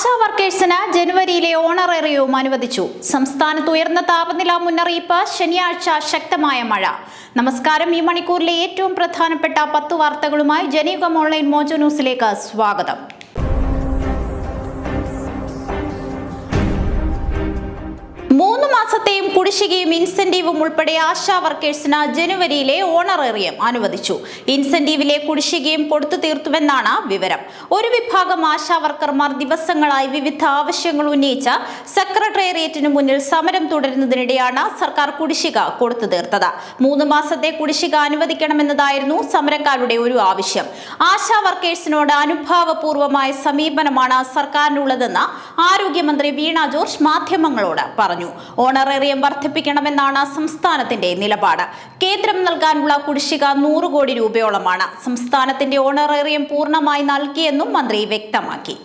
ആശാ വർക്കേഴ്സിന് ജനുവരിയിലെ ഓണറേറിയവും അനുവദിച്ചു. സംസ്ഥാനത്ത് ഉയർന്ന താപനില മുന്നറിയിപ്പ് ശനിയാഴ്ച ശക്തമായ മഴ. നമസ്കാരം ഈ മണിക്കൂറിലെ ഏറ്റവും പ്രധാനപ്പെട്ട പത്ത് വാർത്തകളുമായി ജനയുഗം ഓൺലൈൻ മോജോ ന്യൂസിലേക്ക് സ്വാഗതം. മൂന്ന് മാസത്തെയും കുടിശ്ശികയും ഇൻസെന്റീവും ഉൾപ്പെടെ ആശാ വർക്കേഴ്സിന് ജനുവരിയിലെ ഓണറേറിയം അനുവദിച്ചു. ഇൻസെന്റീവിലെ കുടിശ്ശികയും കൊടുത്തു തീർത്തുവെന്നാണ് വിവരം. ഒരു വിഭാഗം ആശാ വർക്കർമാർ ദിവസങ്ങളായി വിവിധ ആവശ്യങ്ങൾ ഉന്നയിച്ച സെക്രട്ടേറിയറ്റിന് മുന്നിൽ സമരം തുടരുന്നതിനിടെയാണ് സർക്കാർ കുടിശ്ശിക കൊടുത്തു തീർത്തത്. മൂന്ന് മാസത്തെ കുടിശ്ശിക അനുവദിക്കണമെന്നതായിരുന്നു സമരക്കാരുടെ ഒരു ആവശ്യം. ആശാ വർക്കേഴ്സിനോട് അനുഭാവപൂർവമായ സമീപനമാണ് സർക്കാരിനുള്ളതെന്ന് ആരോഗ്യമന്ത്രി വീണ ജോർജ് മാധ്യമങ്ങളോട് പറഞ്ഞു. ഓണറേറിയം വർദ്ധിപ്പിക്കണമെന്നാണ് സംസ്ഥാനത്തിന്റെ നിലപാട്. കേന്ദ്രം നൽകാനുള്ള കുടിശ്ശിക നൂറ് കോടി രൂപയോളമാണ് സംസ്ഥാനത്തിന്റെ ഓണറേറിയം പൂർണമായി നൽകിയെന്നും മന്ത്രി വ്യക്തമാക്കി.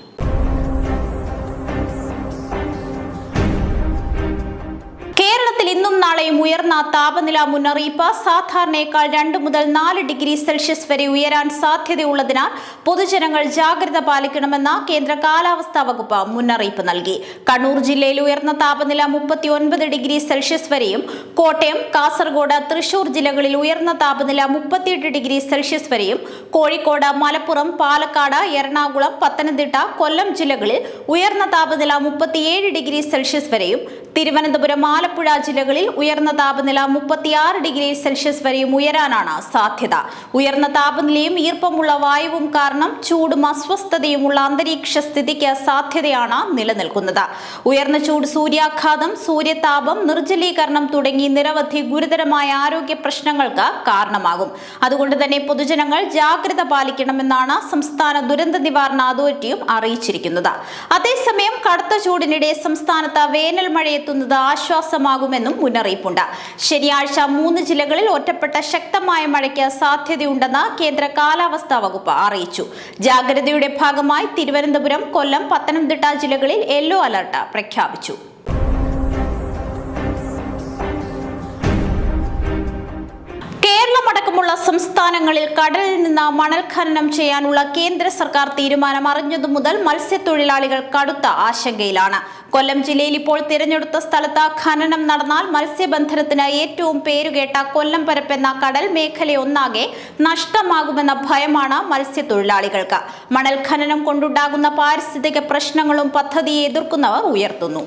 ഇന്നും ഉയർന്ന താപനില മുന്നറിയിപ്പ് സാധാരണയേക്കാൾ രണ്ട് മുതൽ നാല് ഡിഗ്രി സെൽഷ്യസ് വരെ ഉയരാൻ സാധ്യതയുള്ളതിനാൽ പൊതുജനങ്ങൾ ജാഗ്രത പാലിക്കണമെന്ന് കേന്ദ്ര കാലാവസ്ഥാ വകുപ്പ് മുന്നറിയിപ്പ് നൽകി. കണ്ണൂർ ജില്ലയിൽ ഉയർന്ന താപനില മുപ്പത്തി ഒൻപത് ഡിഗ്രി സെൽഷ്യസ് വരെയും കോട്ടയം കാസർഗോഡ് തൃശൂർ ജില്ലകളിൽ ഉയർന്ന താപനില മുപ്പത്തിയെട്ട് ഡിഗ്രി സെൽഷ്യസ് വരെയും കോഴിക്കോട് മലപ്പുറം പാലക്കാട് എറണാകുളം പത്തനംതിട്ട കൊല്ലം ജില്ലകളിൽ ഉയർന്ന താപനില മുപ്പത്തിയേഴ് ഡിഗ്രി സെൽഷ്യസ് വരെയും തിരുവനന്തപുരം ആലപ്പുഴ ജില്ലകളിൽ ഉയർന്ന താപനില മുപ്പത്തിയാറ് ഡിഗ്രി സെൽഷ്യസ് വരെയും ഉയരാനാണ് സാധ്യത. ഉയർന്ന താപനിലയും ഈർപ്പമുള്ള വായുവും കാരണം ചൂടും അസ്വസ്ഥതയുമുള്ള അന്തരീക്ഷ സ്ഥിതിക്ക് സാധ്യതയാണ് നിലനിൽക്കുന്നത്. ഉയർന്ന ചൂട് സൂര്യാഘാതം സൂര്യതാപം നിർജലീകരണം തുടങ്ങി നിരവധി ഗുരുതരമായ ആരോഗ്യ പ്രശ്നങ്ങൾക്ക് കാരണമാകും. അതുകൊണ്ട് തന്നെ പൊതുജനങ്ങൾ ജാഗ്രത പാലിക്കണമെന്നാണ് സംസ്ഥാന ദുരന്ത നിവാരണ അതോറിറ്റിയും അറിയിച്ചിരിക്കുന്നത്. അതേസമയം കടുത്ത ചൂടിനിടെ സംസ്ഥാനത്ത് വേനൽ മഴയെത്തുന്നത് ആശ്വാസമാകുമെന്നും ആശ്വാസമാകുമെന്നും മുന്നറിയിപ്പുണ്ട് ശനിയാഴ്ച മൂന്ന് ജില്ലകളിൽ ഒറ്റപ്പെട്ട ശക്തമായ മഴയ്ക്ക് സാധ്യതയുണ്ടെന്ന് കേന്ദ്ര കാലാവസ്ഥാ വകുപ്പ് അറിയിച്ചു. ജാഗ്രതയുടെ ഭാഗമായി തിരുവനന്തപുരം കൊല്ലം പത്തനംതിട്ട ജില്ലകളിൽ യെല്ലോ അലർട്ട് പ്രഖ്യാപിച്ചു. കേരളമടക്കമുള്ള സംസ്ഥാനങ്ങളിൽ കടലിൽ നിന്ന് മണൽ ഖനനം ചെയ്യാനുള്ള കേന്ദ്ര സർക്കാർ തീരുമാനം അറിഞ്ഞതു മുതൽ മത്സ്യത്തൊഴിലാളികൾ കടുത്ത ആശങ്കയിലാണ്. കൊല്ലം ജില്ലയിൽ ഇപ്പോൾ തിരഞ്ഞെടുത്ത സ്ഥലത്ത് ഖനനം നടന്നാൽ മത്സ്യബന്ധനത്തിന് ഏറ്റവും പേരുകേട്ട കൊല്ലം പരപ്പെന്ന കടൽ മേഖലയൊന്നാകെ നഷ്ടമാകുമെന്ന ഭയമാണ് മത്സ്യത്തൊഴിലാളികൾക്ക്. മണൽ ഖനനം കൊണ്ടുണ്ടാകുന്ന പാരിസ്ഥിതിക പ്രശ്നങ്ങളും പദ്ധതിയെ എതിർക്കുന്നവർ ഉയർത്തുന്നു.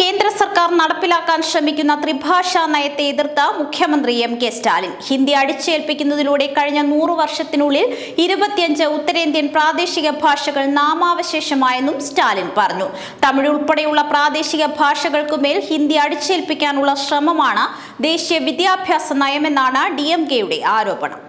കേന്ദ്ര സർക്കാർ നടപ്പിലാക്കാൻ ശ്രമിക്കുന്ന ത്രിഭാഷാ നയത്തെ എതിർത്ത മുഖ്യമന്ത്രി എം കെ സ്റ്റാലിൻ. ഹിന്ദി അടിച്ചേൽപ്പിക്കുന്നതിലൂടെ കഴിഞ്ഞ നൂറു വർഷത്തിനുള്ളിൽ ഇരുപത്തിയഞ്ച് ഉത്തരേന്ത്യൻ പ്രാദേശിക ഭാഷകൾ നാമാവശേഷമായെന്നും സ്റ്റാലിൻ പറഞ്ഞു. തമിഴ് ഉൾപ്പെടെയുള്ള പ്രാദേശിക ഭാഷകൾക്കുമേൽ ഹിന്ദി അടിച്ചേൽപ്പിക്കാനുള്ള ശ്രമമാണ് ദേശീയ വിദ്യാഭ്യാസ നയമെന്നാണ് ഡി എം കെയുടെ ആരോപണം.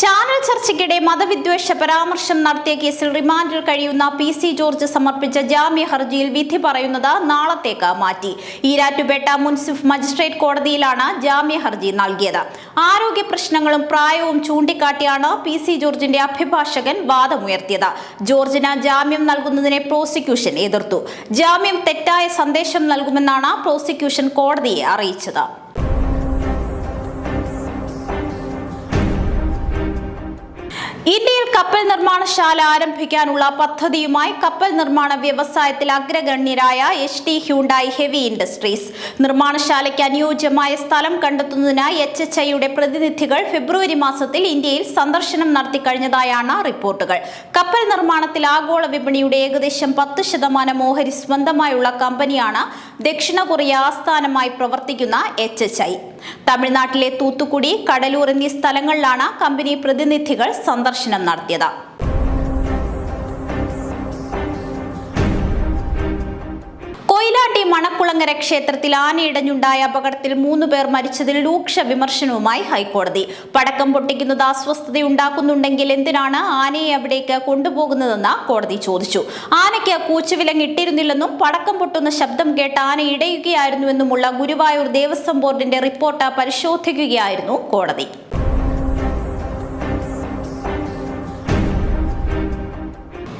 ചാനൽ ചർച്ചയ്ക്കിടെ മതവിദ്വേഷ പരാമർശം നടത്തിയ കേസിൽ റിമാൻഡിൽ കഴിയുന്ന പി സി ജോർജ് സമർപ്പിച്ച ജാമ്യ ഹർജിയിൽ വിധി പറയുന്നത് നാളത്തേക്ക് മാറ്റി. ഈരാറ്റുപേട്ട മുൻസിഫ് മജിസ്ട്രേറ്റ് കോടതിയിലാണ് ജാമ്യ ഹർജി നൽകിയത്. ആരോഗ്യ പ്രശ്നങ്ങളും പ്രായവും ചൂണ്ടിക്കാട്ടിയാണ് പി സി ജോർജിന്റെ അഭിഭാഷകൻ വാദമുയർത്തിയത്. ജോർജിന് ജാമ്യം നൽകുന്നതിനെ പ്രോസിക്യൂഷൻ എതിർത്തു. ജാമ്യം തെറ്റായ സന്ദേശം നൽകുമെന്നാണ് പ്രോസിക്യൂഷൻ കോടതിയെ അറിയിച്ചത്. ഇന്ത്യയിൽ കപ്പൽ നിർമ്മാണശാല ആരംഭിക്കാനുള്ള പദ്ധതിയുമായി കപ്പൽ നിർമ്മാണ വ്യവസായത്തിൽ അഗ്രഗണ്യരായ H T Hyundai heavy industries. നിർമ്മാണശാലയ്ക്ക് അനുയോജ്യമായ സ്ഥലം കണ്ടെത്തുന്നതിനായി എച്ച് എച്ച് ഐയുടെ പ്രതിനിധികൾ ഫെബ്രുവരി മാസത്തിൽ ഇന്ത്യയിൽ സന്ദർശനം നടത്തി കഴിഞ്ഞതായാണ് റിപ്പോർട്ടുകൾ. കപ്പൽ നിർമ്മാണത്തിൽ ആഗോള വിപണിയുടെ ഏകദേശം പത്ത് ശതമാനം ഓഹരി സ്വന്തമായുള്ള കമ്പനിയാണ് ദക്ഷിണ കൊറിയ ആസ്ഥാനമായി പ്രവർത്തിക്കുന്ന എച്ച് എച്ച് ഐ. തമിഴ്നാട്ടിലെ തൂത്തുക്കുടി കടലൂർ എന്നീ സ്ഥലങ്ങളിലാണ് കമ്പനി പ്രതിനിധികൾ സന്ദർശനം നടത്തിയത്. മണക്കുളങ്ങര ക്ഷേത്രത്തിൽ ആനയിടഞ്ഞുണ്ടായ അപകടത്തിൽ മൂന്ന് പേർ മരിച്ചതിൽ രൂക്ഷ വിമർശനവുമായി ഹൈക്കോടതി. പടക്കം പൊട്ടിക്കുന്നത് അസ്വസ്ഥതയുണ്ടാക്കുന്നുണ്ടെങ്കിൽ എന്തിനാണ് ആനയെ അവിടേക്ക് കൊണ്ടുപോകുന്നതെന്ന് കോടതി ചോദിച്ചു. ആനയ്ക്ക് കൂച്ചുവിലങ്ങ് ഇട്ടിരുന്നില്ലെന്നും പടക്കം പൊട്ടുന്ന ശബ്ദം കേട്ട് ആന ഇടയുകയായിരുന്നുവെന്നുമുള്ള ഗുരുവായൂർ ദേവസ്വം ബോർഡിന്റെ റിപ്പോർട്ട് പരിശോധിക്കുകയായിരുന്നു കോടതി.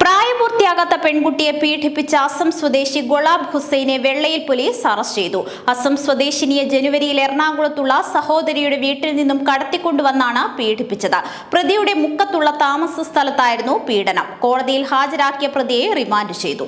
പ്രായപൂർത്തിയാകാത്ത പെൺകുട്ടിയെ പീഡിപ്പിച്ച അസം സ്വദേശി ഗുലാബ് ഹുസൈനെ വെള്ളയിൽ പോലീസ് അറസ്റ്റ് ചെയ്തു. അസം സ്വദേശിനിയെ ജനുവരിയിൽ എറണാകുളത്തുള്ള സഹോദരിയുടെ വീട്ടിൽ നിന്നും കടത്തിക്കൊണ്ടുവന്നാണ് പീഡിപ്പിച്ചത്. പ്രതിയുടെ മുക്കത്തുള്ള താമസ സ്ഥലത്തായിരുന്നു പീഡനം. കോടതിയിൽ ഹാജരാക്കിയ പ്രതിയെ റിമാൻഡ് ചെയ്തു.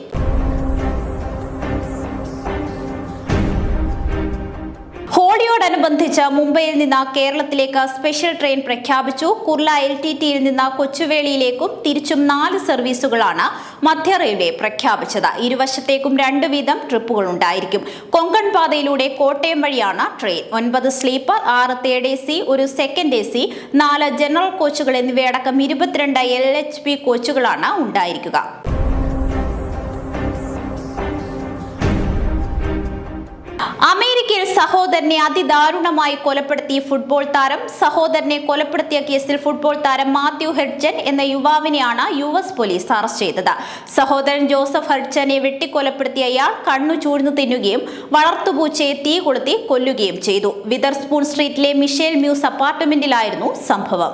ഹോളിയോടനുബന്ധിച്ച് മുംബൈയിൽ നിന്ന് കേരളത്തിലേക്ക് സ്പെഷ്യൽ ട്രെയിൻ പ്രഖ്യാപിച്ചു. കുർല എൽ ടി ടിയിൽ നിന്ന് കൊച്ചുവേളിയിലേക്കും തിരിച്ചും നാല് സർവീസുകളാണ് മധ്യ റെയിൽവേ പ്രഖ്യാപിച്ചത്. ഇരുവശത്തേക്കും രണ്ട് വീതം ട്രിപ്പുകൾ ഉണ്ടായിരിക്കും. കൊങ്കൺ പാതയിലൂടെ കോട്ടയം വഴിയാണ് ട്രെയിൻ. ഒൻപത് സ്ലീപ്പർ ആറ് തേർഡ് എ സി ഒരു സെക്കൻഡ് എ സി നാല് ജനറൽ കോച്ചുകൾ എന്നിവയടക്കം ഇരുപത്തിരണ്ട് എൽ എച്ച് പി കോച്ചുകളാണ് ഉണ്ടായിരിക്കുക. അമേരിക്കയിൽ സഹോദരനെ അതിദാരുണമായി കൊലപ്പെടുത്തിയ ഫുട്ബോൾ താരം സഹോദരനെ കൊലപ്പെടുത്തിയ കേസിൽ ഫുട്ബോൾ താരം മാത്യു ഹെഡ്ജൻ എന്ന യുവാവിനെയാണ് യു എസ് പോലീസ് അറസ്റ്റ് ചെയ്തത്. സഹോദരൻ ജോസഫ് ഹെഡ്ജനെ വെട്ടിക്കൊലപ്പെടുത്തിയ ഇയാൾ കണ്ണു ചൂഴ്ന്നു തിന്നുകയും വളർത്തുപൂച്ചയെ തീ കൊളുത്തി കൊല്ലുകയും ചെയ്തു. വിതർസ്പൂൺ സ്ട്രീറ്റിലെ മിഷേൽ മ്യൂസ് അപ്പാർട്ട്മെന്റിലായിരുന്നു സംഭവം.